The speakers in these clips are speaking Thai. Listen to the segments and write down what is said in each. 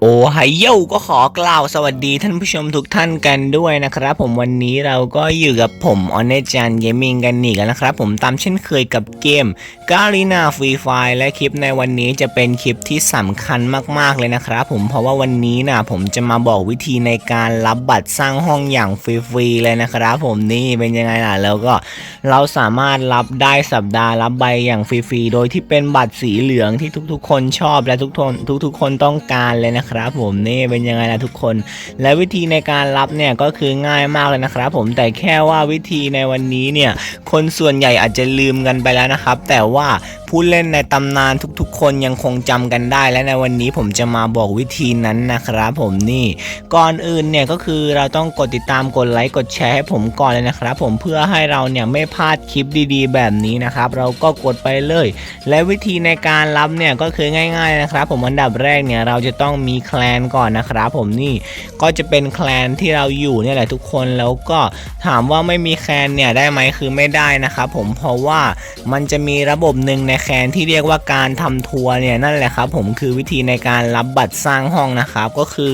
โอ้ไฮโยก็ขอกล่าวสวัสดีท่านผู้ชมทุกท่านกันด้วยนะครับ ผมวันนี้เราก็อยู่กับผมออนเนจันเกมมิ่งกันอีกแล้วนะครับ ผมตามเช่นเคยกับเกมกาลีนาฟรีไฟและคลิปในวันนี้จะเป็นคลิปที่สำคัญมากๆเลยนะครับ ผมเพราะว่าวันนี้นะผมจะมาบอกวิธีในการรับบัตรสร้างห้องอย่างฟรีๆเลยนะครับ ผมนี่เป็นยังไงล่ะแล้วก็เราสามารถรับได้สัปดาห์รับใบอย่างฟรีๆโดยที่เป็นบัตรสีเหลืองที่ทุกๆ คนชอบและทุกคนทุกๆคนต้องการเลยนะครับผมนี่เป็นยังไงล่ะทุกคน และวิธีในการรับเนี่ยก็คือง่ายมากเลยนะครับผมแต่แค่ว่าวิธีในวันนี้เนี่ยคนส่วนใหญ่อาจจะลืมกันไปแล้วนะครับ แต่ว่าผู้เล่นในตำนานทุกๆ คนยังคงจำกันได้ และในวันนี้ผมจะมาบอกวิธีนั้นนะครับผมนี่ก่อนอื่นเนี่ยก็คือเราต้องกดติดตามกดไลค์กดแชร์ให้ผมก่อนเลยนะครับ ผมเพื่อให้เราเนี่ยไม่พลาดคลิปดีๆ แบบนี้นะครับ เราก็กดไปเลย และวิธีในการรับเนี่ยก็คือง่าย ๆนะครับ ผมอันดับแรกเนี่ยเราจะต้องมีแคลนก่อนนะครับผมนี่ก็จะเป็นแคลนที่เราอยู่เนี่ยแหละทุกคนแล้วก็ถามว่าไม่มีแคลนเนี่ยได้ไหมคือไม่ได้นะครับผมเพราะว่ามันจะมีระบบหนึ่งในแคลนที่เรียกว่าการทำทัวร์เนี่ยนั่นแหละครับผมคือวิธีในการรับบัตรสร้างห้องนะครับก็คือ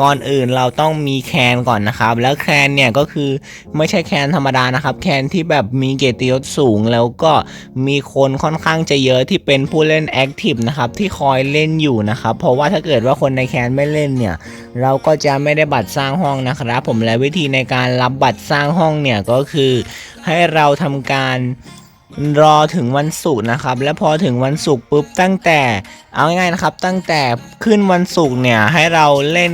ก่อนอื่นเราต้องมีแคลนก่อนนะครับแล้วแคลนเนี่ยก็คือไม่ใช่แคลนธรรมดานะครับแคลนที่แบบมีเกียรติยศสูงแล้วก็มีคนค่อนข้างจะเยอะที่เป็นผู้เล่นแอคทีฟนะครับที่คอยเล่นอยู่นะครับเพราะว่าถ้าเกิดว่าคนในแคนไม่เล่นเนี่ย เราก็จะไม่ได้บัตรสร้างห้องนะครับ ผมและวิธีในการรับบัตรสร้างห้องเนี่ยก็คือให้เราทำการ รอถึงวันศุกร์นะครับ และพอถึงวันศุกร์ปุ๊บตั้งแต่ เอาง่ายๆนะครับ ตั้งแต่ขึ้นวันศุกร์เนี่ยให้เราเล่น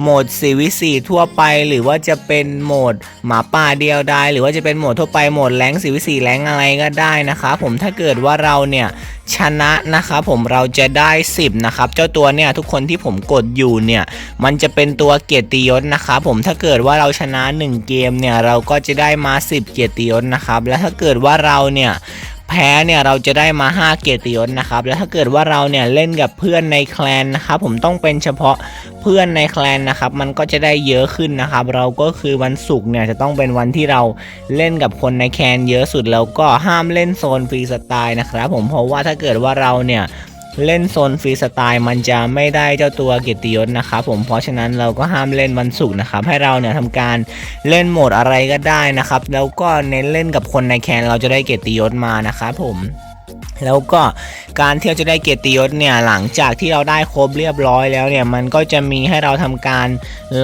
โหมด4วิ4ทั่วไป หรือว่าจะเป็นโหมดหมาป่าเดียวดายหรือว่าจะเป็นโหมดทั่วไปโหมดแรง4วิ4แรงอะไรก็ได้นะครับผมถ้าเกิดว่าเราเนี่ยชนะนะครับผมเราจะได้ 10นะครับเจ้าตัวเนี่ยทุกคนที่ผมกดอยู่เนี่ยมันจะเป็นตัวเกียรติยศนะครับผมถ้าเกิดว่าเราชนะ 1 เกมเนี่ยเราก็จะได้มา 10 เกียรติยศนะครับและถ้าเกิดว่าเราเนี่ยแพ้เนี่ยเราจะได้มา 5 เกียรติยศนะครับ แล้วถ้าเกิดว่าเราเนี่ยเล่นกับเพื่อนในแคลนนะครับผมต้องเป็นเฉพาะเพื่อนในแคลนนะครับ มันก็จะได้เยอะขึ้นนะครับ เราก็คือวันศุกร์เนี่ยจะต้องเป็นวันที่เราเล่นกับคนในแคลนเยอะสุดแล้วก็ห้ามเล่นโซนฟรีสไตล์นะครับผมเพราะว่าถ้าเกิดว่าเราเนี่ย เล่นโซนฟรีสไตล์มันจะไม่ได้เจ้าตัวเกียรติยศนะครับผมเพราะฉะนั้นเราก็ห้ามเล่นวันศุกร์นะครับให้เราเนี่ยทำการเล่นโหมดอะไรก็ได้นะครับแล้วก็เน้นเล่นกับคนในแคนเราจะได้เกียรติยศมานะครับผม แล้วก็การที่เราจะได้เกียรติยศเนี่ยหลังจากที่เราได้ครบเรียบร้อยแล้วเนี่ยมันก็จะมีให้เราทำการ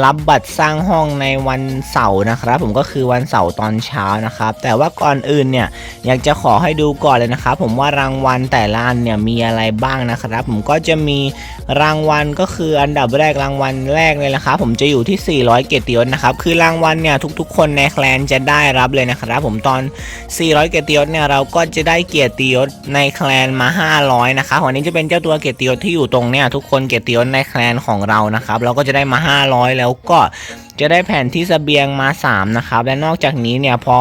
รับบัตรสร้างห้องในวันเสาร์นะครับ ผมก็คือวันเสาร์ตอนเช้านะครับ แต่ว่าก่อนอื่นเนี่ยอยากจะขอให้ดูก่อนเลยนะครับ ผมว่ารางวัลแต่ละอันเนี่ยมีอะไรบ้างนะครับ ผมก็จะมีรางวัลก็คืออันดับแรกรางวัลแรกเลยนะครับผมจะอยู่ที่ 400 เกียรติยศนะครับคือรางวัลเนี่ยทุก ๆ คนในแคลนจะได้รับเลยนะครับ ผมตอน 400 เกียรติยศเนี่ยเราก็จะได้เกียรติยศในแคลนมา 500 นะครับวันนี้จะเป็นเจ้าตัวเกียรติยศที่อยู่ตรงเนี่ยทุกคนเกียรติยศในแคลนของเรานะครับเราก็จะได้มา 500 แล้วก็จะได้แผ่นที่เสบียงมา 3 นะครับ และนอกจากนี้เนี่ยพอ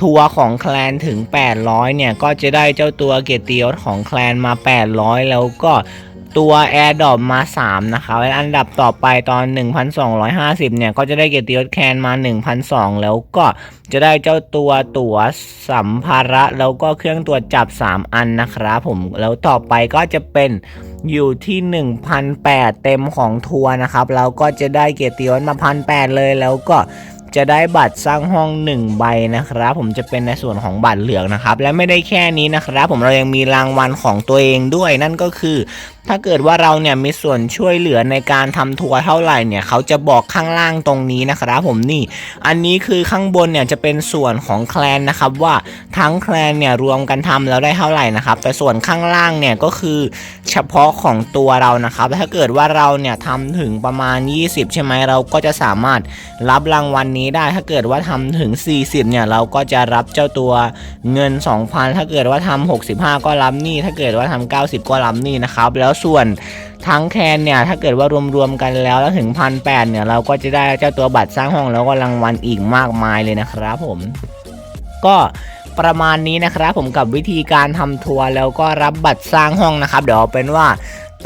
ทัวร์ของแคลนถึง 800 เนี่ย ก็จะได้เจ้าตัวเกียรติยศของแคลนมา 800 แล้วก็ ตัว Air d r o p มา 3 นะครับและอันดับต่อไปตอน 1,250 เนี่ย ก็จะได้เกียรติยศแคนมา 1,200 แล้วก็จะได้เจ้าตัวตั๋วสัมภาระ แล้วก็เครื่องตรวจจับ 3 อันนะครับผมแล้วต่อไปก็จะเป็นอยู่ที่1,800เต็มของทัวร์นะครับเราก็จะได้เกียรติยศมา 1,800 เลยแล้วก็จะได้บัตรสร้างห้อง 1 ใบนะครับ ผมจะเป็นในส่วนของบัตรเหลืองนะครับ และไม่ได้แค่นี้นะครับ ผมเรายังมีรางวัลของตัวเองด้วย นั่นก็คือ ถ้าเกิดว่าเราเนี่ยมีส่วนช่วยเหลือในการทำทัวร์เท่าไหร่เนี่ยเขาจะบอกข้างล่างตรงนี้นะครับผมนี่ อันนี้คือข้างบนเนี่ยจะเป็นส่วนของแคลนนะครับว่าทั้งแคลนเนี่ยรวมกันทำแล้วได้เท่าไหร่นะครับ แต่ส่วนข้างล่างเนี่ยก็คือเฉพาะของตัวเรานะครับ ถ้าเกิดว่าเราเนี่ยทำถึงประมาณ 20 ใช่ไหมเราก็จะสามารถรับรางวัลนนี้ได้ ถ้าเกิดว่าทำถึง 40เนี่ยเราก็จะรับเจ้าตัวเงิน 2,000 ถ้าเกิดว่าทำ65 ก็รับนี่ ถ้าเกิดว่าทำ90 ก็รับนี่นะครับแล้วส่วนทั้งแคนเนี่ยถ้าเกิดว่ารวมๆกันแล้วแล้วถึงพันแเนี่ยเราก็จะได้เจ้าตัวบัตรสร้างห้องแล้วก็รางวัลอีกมากมายเลยนะครับผมก็ประมาณนี้นะครับผมกับวิธีการทำทัวร์แล้วก็รับบัตรสร้างห้องนะครับ เดี๋ยวเอาเป็นว่า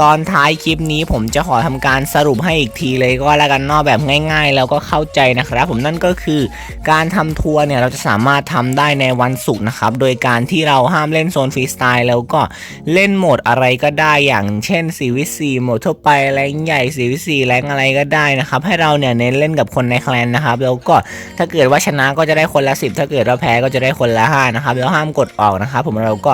ตอนท้ายคลิปนี้ผมจะขอทำการสรุปให้อีกทีเลยก็แล้วกันนอกแบบง่าย ๆ แล้วก็เข้าใจนะครับ ผมนั่นก็คือการทำทัวร์เนี่ยเราจะสามารถทำได้ในวันศุกร์นะครับ โดยการที่เราห้ามเล่นโซนฟรีสไตล์แล้วก็เล่นโหมดอะไรก็ได้อย่างเช่น4วิ4โหมดทั่วไปแรงใหญ่4วิ4แรงอะไรก็ได้นะครับ ให้เราเนี่ยเน้นเล่นกับคนในแคลนนะครับ แล้วก็ถ้าเกิดว่าชนะก็จะได้คนละ 10 ถ้าเกิดว่าแพ้ก็จะได้คนละ5นะครับแล้วห้ามกดออกนะครับผมเราก็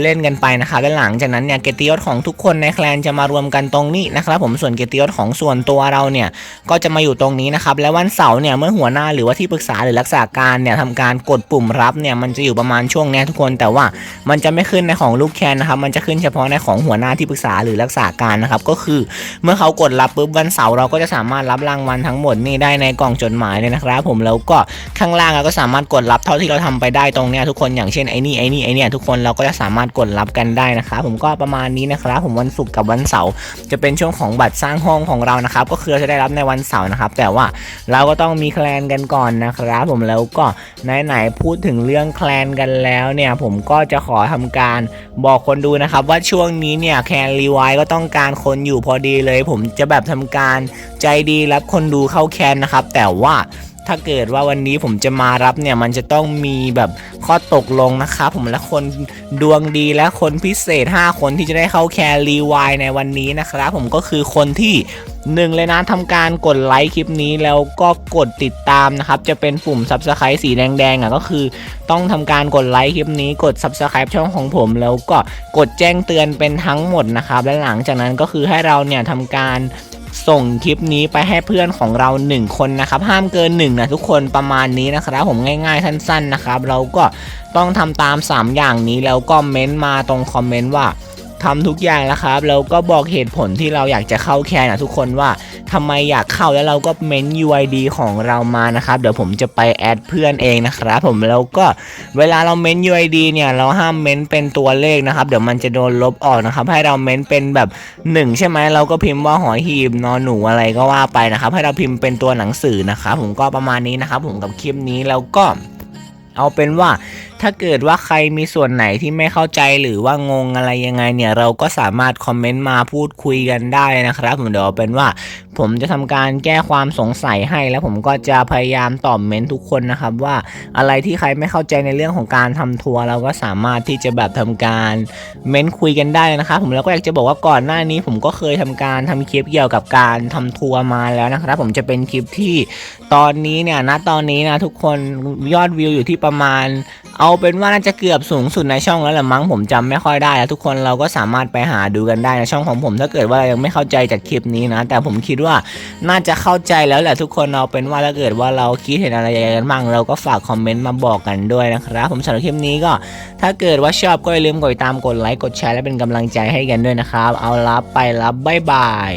เล่นกันไปนะครับและหลังจากนั้นเนี่ยเกียรติยศของทุกคนในแคลนจะมารวมกันตรงนี้นะครับผมส่วนเกียรติยศของส่วนตัวเราเนี่ยก็จะมาอยู่ตรงนี้นะครับและวันเสาร์เนี่ยเมื่อหัวหน้าหรือว่าที่ปรึกษาหรือรักษาการเนี่ยทำการกดปุ่มรับเนี่ยมันจะอยู่ประมาณช่วงเนี้ยทุกคน แต่ว่ามันจะไม่ขึ้นในของลูกแคนนะครับมันจะขึ้นเฉพาะในของหัวหน้าที่ปรึกษาหรือรักษาการนะครับก็คือเมื่อเขากดรับปุ๊บวันเสาร์เราก็จะสามารถรับรางวัลทั้งหมดนี่ได้ในกล่องจดหมายเลยนะครับผมแล้วก็ข้างล่างเราก็สามารถกดรับเท่าที่เราทำไปได้ตรงเนี้ยทุกคนอย่างเช่นไอ้นี่ไอ้นี่ไอ้เนี่ยทุกคนเราก็จะสามารถกดรับกันได้นะครับผมก็ประมาณนี้นะครับผมวันศุกร์กับวันเสาร์จะเป็นช่วงของบัตรสร้างห้องของเรานะครับก็คือจะได้รับในวันเสาร์นะครับแต่ว่าเราก็ต้องมีแคลนกันก่อนนะครับผมแล้วก็ไหนๆพูดถึงเรื่องแคลนกันแล้วเนี่ยผมก็จะขอทำการบอกคนดูนะครับว่าช่วงนี้เนี่ยแคลนรีไวก็ต้องการคนอยู่พอดีเลย ผมจะแบบทำการใจดีรับคนดูเข้าแคนนะครับแต่ว่า ถ้าเกิดว่าวันนี้ผมจะมารับเนี่ยมันจะต้องมีแบบข้อตกลงนะครับผมและคนดวงดีและคนพิเศษ 5 คนที่จะได้เข้าแคร์รีวายในวันนี้นะครับผมก็คือคนที่หนึ่งเลยนะทำการกดไลค์คลิปนี้แล้วก็กดติดตามนะครับ จะเป็นปุ่ม Subscribe สีแดงๆอะก็คือ ต้องทำการกดไลค์คลิปนี้กด Subscribe ช่องของผมแล้วก็กดแจ้งเตือนเป็นทั้งหมดนะครับ และหลังจากนั้นก็คือให้เราเนี่ยทำการ ส่งคลิปนี้ไปให้เพื่อนของเรา 1 คนนะครับ ห้ามเกิน1นะทุกคนประมาณนี้นะครับผมง่ายๆสั้น ๆนะครับ เราก็ต้องทำตาม 3 อย่างนี้แล้วก็เม้นต์มาตรงคอมเมนต์ว่า ทำทุกอย่างแล้วครับแล้วก็บอกเหตุผลที่เราอยากจะเข้าแคนนะทุกคนว่าทำไมอยากเข้าแล้วเราก็เมน UID ของเรามานะครับ เดี๋ยวผมจะไปแอดเพื่อนเองนะครับผมแล้วก็เวลาเราเมน UID เนี่ยเราห้ามเมนเป็นตัวเลขนะครับ เดี๋ยวมันจะโดนลบออกนะครับ ให้เราเมนเป็นแบบ 1 ใช่ไหมเราก็พิมพ์ว่าหอยหีบนอนหนูอะไรก็ว่าไปนะครับ ให้เราพิมพ์เป็นตัวหนังสือนะครับผมก็ประมาณนี้นะครับผมกับคลิปนี้แล้วก็เอาเป็นว่า ถ้าเกิดว่าใครมีส่วนไหนที่ไม่เข้าใจหรือว่างงอะไรยังไงเนี่ยเราก็สามารถคอมเมนต์มาพูดคุยกันได้นะครับ ผมเดี๋ยวเป็นว่า ผมจะทำการแก้ความสงสัยให้ แล้วผมก็จะพยายามตอบเมนทุกคนนะครับ ว่าอะไรที่ใครไม่เข้าใจในเรื่องของการทำทัวร์เราก็สามารถที่จะแบบทำการเมนต์คุยกันได้นะครับ ผมแล้วก็อยากจะบอกว่าก่อนหน้านี้ ผมก็เคยทำการทำคลิปเกี่ยวกับการทำทัวร์มาแล้วนะครับ ผมจะเป็นคลิปที่ตอนนี้เนี่ยณตอนนี้นะทุกคนยอดวิวอยู่ที่ประมาณเอาเป็นว่าน่าจะเกือบสูงสุดในช่องแล้วแหละมั้งผมจำไม่ค่อยได้แล้วทุกคนเราก็สามารถไปหาดูกันได้ในช่องของผม ถ้าเกิดว่ายังไม่เข้าใจจากคลิปนี้นะ แต่ผมคิดว่าน่าจะเข้าใจแล้วแหละทุกคนเอาเป็นว่าถ้าเกิดว่าเราคิดเห็นอะไรกันบ้างเราก็ฝากคอมเมนต์มาบอกกันด้วยนะครับ ผมสำหรับคลิปนี้ก็ถ้าเกิดว่าชอบก็อย่าลืมกดติดตามกดไลค์กดแชร์และเป็นกำลังใจให้กันด้วยนะครับ เอาละไปละบ๊ายบาย